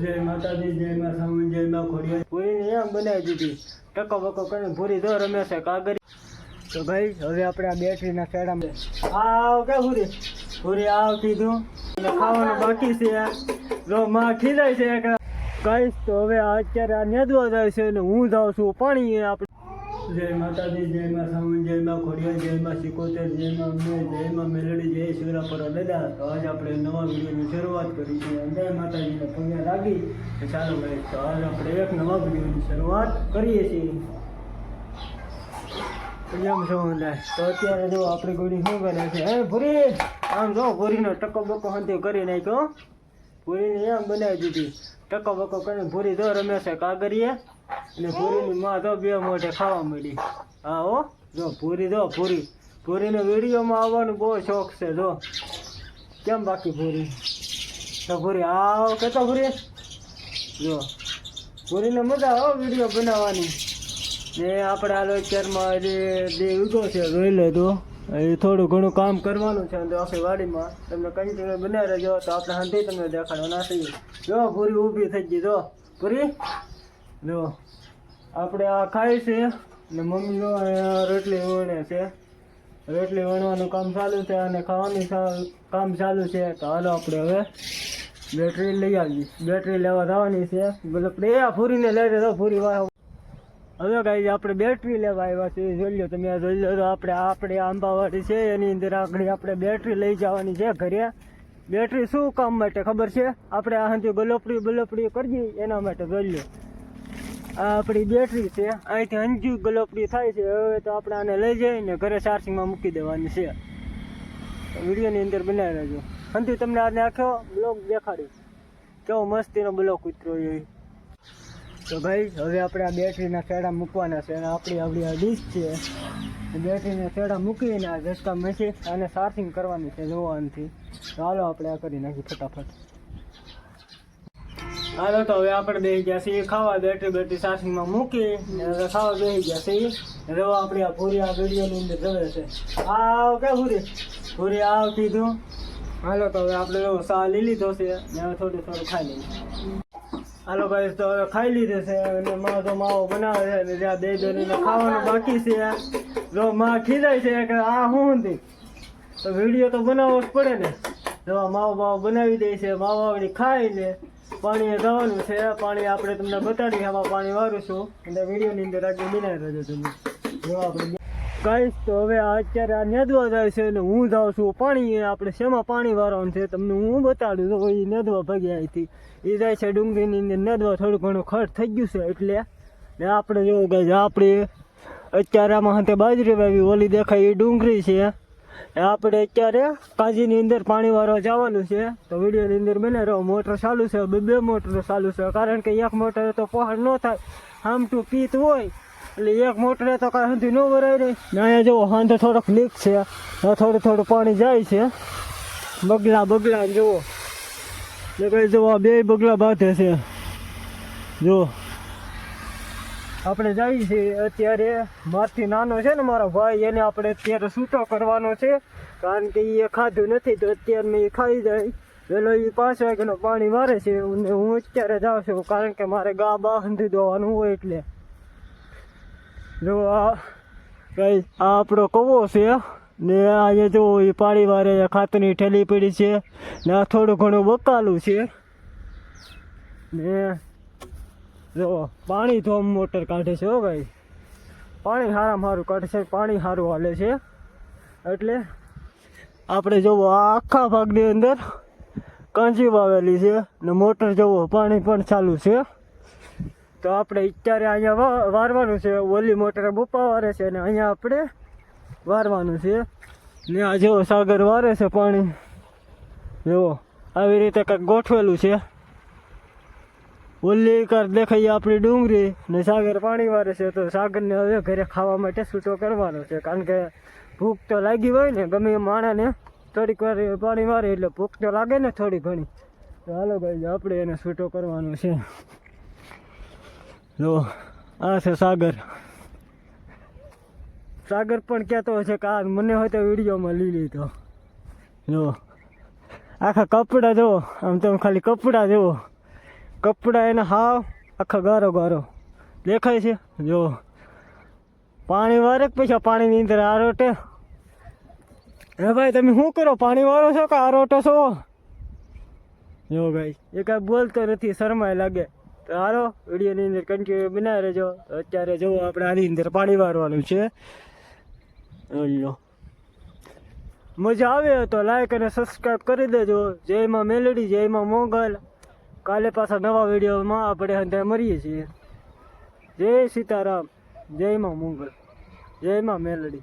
જય માતાજી, જય મા સામુ જય મા ખોડિયા. પૂરીને એમ બનાવી દીધી. ટકો બકો કરીને પૂરી દો રમે છે કાગરી. તો ભાઈ, હવે આપણે આ બેટરીના શેડામાં આવ કે પૂરી? પૂરી આવ કીધું. અને ખાવાનું બાકી છે. જો માં ખીલાય છે કે કહીશ તો હવે અત્યારે આ નેદવા જાય છે અને હું જાઉં છું પાણી આપણે. જય માતાજી, જય મા સામુ જય મા ખોડિયા જય મા સિકોતેર, જય મા અમ્મે જય મા મેલડી, જય શિવરાપુરા દાદા તો આજે આપણે નવા વિડીયોની શરૂઆત કરી છે. જય માતાજીને પગે લાગી તો ચાલો ભાઈ, તો આજે આપણે એક નવા વિડીયોની શરૂઆત કરીએ છીએ. એમ છો તો અત્યારે જો આપણી ગોળી શું કરે છે? હે, ભૂરી! આમ જો, ભૂરીનો ટકો બકો હંતી કરી નાખ્યો. ભૂરીને એમ બનાવી દીધી. ટકો બકો કરીને ભૂરી જો રમે છે. કાગરીએ અને ભૂરીની માં તો બે મોઢે ખાવા મળી. હા હો, જો પૂરી, જો ભૂરી ભૂરીને વિડીયોમાં આવવાનો બહુ શોખ છે, જો. કેમ બાકી પૂરી? તો ભૂરી આવ, કેતો ભૂરી જો. ભૂરીને મજા આવો વીડિયો બનાવવાની. ને આપણે આ અત્યારમાં જે ઉગો છે, જોઈ લેજો. એ થોડું ઘણું કામ કરવાનું છે તો આખી વાડીમાં. તમને કન્ટિન્યુ બનાવી રહેજો, તો આપણે હાંધી તમને દેખાડવાના છીએ. જો, પૂરી ઊભી થઈ ગઈ, જો. પૂરી? જો, આપણે આ ખાય છે ને મમ્મી જો રોટલી વણે છે. રોટલી વણવાનું કામ ચાલુ છે અને ખાવાનું કામ ચાલુ છે તો હાલો આપણે હવે બેટરી લઈ આવી બેટરી લેવા જવાની છે. આપણે એ ફૂરીને લઈ તો ફૂરી વાહ હવે ગાઈ આપણે બેટરી લેવા આવ્યા છે જોઈ લો તમે જોઈ લો આપણે આપણે આંબાવાડી છે, એની અંદર આગળ આપણે બેટરી લઈ જવાની છે ઘરે. બેટરી શું કામ માટે ખબર છે? આપણે આ હંધી ગલોપડી બલોપડી કરીએ એના માટે, જોઈ લો આ આપણી બેટરી છે. અહીંથી અંજુ ગલોપડી થાય છે. હવે તો આપણે આને લઈ જઈને ઘરે ચાર્જિંગમાં મૂકી દેવાની છે. વિડીયોની અંદર બનાવી રહેજો હંધી તમને આજે આખો બ્લોગ દેખાડ્યો કેવો મસ્તીનો બ્લોક ઉતરો એ. તો ભાઈ, હવે આપણે આ બેટરીના છેડા મૂકવાના છે અને આપણી આપણી આ ડીશ છે. બેટરીના છેડા મૂકીને આ ઝટકા મેસી અને ચાર્જિંગ કરવાની છે જોવાનથી. ચાલો આપણે આ કરી નાખી ફટાફટ. હાલો તો હવે આપણે બેસી ગયા છીએ ખાવા બેટરી બેટરી ચાર્જિંગમાં મૂકી ખાવા બેસી ગયા છીએ. રવા આપણી આ ભૂરી આ વિડીયોની અંદર જવે છે. આવ કે ભૂરી? ભૂરી આવ કીધું. હાલો તો હવે આપણે એવો સા લઈ લીધો છે ને હવે થોડું થોડું ખાઈ લઈએ. હાલો ભાઈ, તો હવે ખાઈ લીધું છે અને માં તો માવો બનાવે છે અને જ્યાં દહીં બેનીને ખાવાનું બાકી છે. જો માં ખીજાય છે કે આ શું હતી તો વીડિયો તો બનાવવો જ પડે ને. જો માવો માવો બનાવી દે છે માવા વાળી ખાઈ લે પાણીએ જવાનું છે, પાણી આપણે તમને બતાડીએ, આમાં પાણી વારું છું અને વિડીયોની અંદર આગળ બનાવી રહેજો તમે. જો આપણે કહીશ તો હવે અત્યારે આ નેદવા જાય છે અને હું જાઉં છું પાણી આપણે શેમાં પાણી વારવાનું છે તમને હું બતાડું તો એ નેદવા ભાગ્યા અહીંથી. એ જાય છે ડુંગળીની અંદર નેદવા થોડું ઘણું ખર્ચ થઈ ગયું છે એટલે ને આપણે જોવું કે આપણે અત્યારે આમાં હાથે બાજરી વાવી, ઓલી દેખાય એ ડુંગળી છે. આપણે અત્યારે કાજીની અંદર પાણી વારવા જવાનું છે. તો વિડીયોની અંદર બને રહો, મોટર ચાલુ છે, બે બે મોટર ચાલુ છે. કારણ કે એક મોટરે તો પહાડ ન થાય, આમ ટુ પીત હોય. એટલે એક મોટરે તો કાંઈ સુધી ન ભરાય નહીં અહીંયા જુઓ, હાંધો થોડોક લીક છે. થોડું થોડું પાણી જાય છે. બગલા બગલા જુઓ. એટલે કઈ જુઓ બે બગલા બાંધે છે. જો આપણે જઈએ છીએ અત્યારે મારથી નાનો છે ને મારો ભાઈ, એને આપણે અત્યારે છૂટો કરવાનો છે, કારણ કે એ ખાધું નથી તો અત્યારે મેં એ ખાઈ જાય. પેલો એ પાંચ વાગ્યાનો પાણી મારે છે, હું અત્યારે જાઉં છું, કારણ કે મારે ગા બા હંધી દોવાનું હોય એટલે. જો આ કઈ આ આપણો કવો છે, ને અહીંયા જો એ પાણી વારે ખાતરની ઠેલી પડી છે, ને આ થોડું ઘણું બકાલું છે. ને જો, પાણી ધોમ મોટર કાઢે છે હો ભાઈ. પાણી સારામાં સારું કાઢે છે, પાણી સારું હાલે છે. એટલે આપણે જોવો આખા ભાગની અંદર કાંજી વાવેલી છે ને મોટર જોવો પાણી પણ ચાલુ છે. તો આપણે અત્યારે અહીંયા વારવાનું છે. ઓલી મોટરે બપ્પા વારે છે ને અહીંયા આપણે વારવાનું છે. ને આ જેવો સાગર વારે છે પાણી. જુઓ આવી રીતે કંઈક ગોઠવેલું છે. ઓલી કર દેખાઈ આપણી ડુંગળી ને સાગર પાણી વારે છે તો સાગરને હવે ઘરે ખાવા માટે છૂટો કરવાનો છે. કારણ કે ભૂખ તો લાગી હોય ને ગમે એ માણાને થોડીક વાર પાણી મારે એટલે ભૂખ તો લાગે ને થોડી ઘણી. તો હાલો ભાઈ, આપણે એને છૂટો કરવાનો છે. જો, આ છે સાગર. સાગર પણ કહેતો છે કે આ મને હોય તો વિડીયોમાં લઈ લીધો. જો, આખા કપડાં જુઓ આમ તમે ખાલી કપડાં જુઓ કપડા એને હાવ આખા ગારો ગારો. દેખાય છે? જો. પાણી વારે પછી પાણીની અંદર આરોટે હે ભાઈ, તમે શું કરો? પાણી વાળો છો કે આરોટો છો? જો ભાઈ એ કાંઈ બોલતો નથી, શરમાય લાગે. તો હારો વિડીયોની અંદર કન્ટિન્યુ બનાવી રહેજો. અત્યારે જો આપણે આની અંદર પાણી વારવાનું છે. લો મજા આવે તો લાઈક અને સબસ્ક્રાઈબ કરી દેજો. જયમાં મેલડી જયમાં મોગલ. કાલે પાછા નવા વિડીયોમાં આપણે અંતે મળીએ છીએ. જય સીતારામ. જયમાં જય માં મેલડી.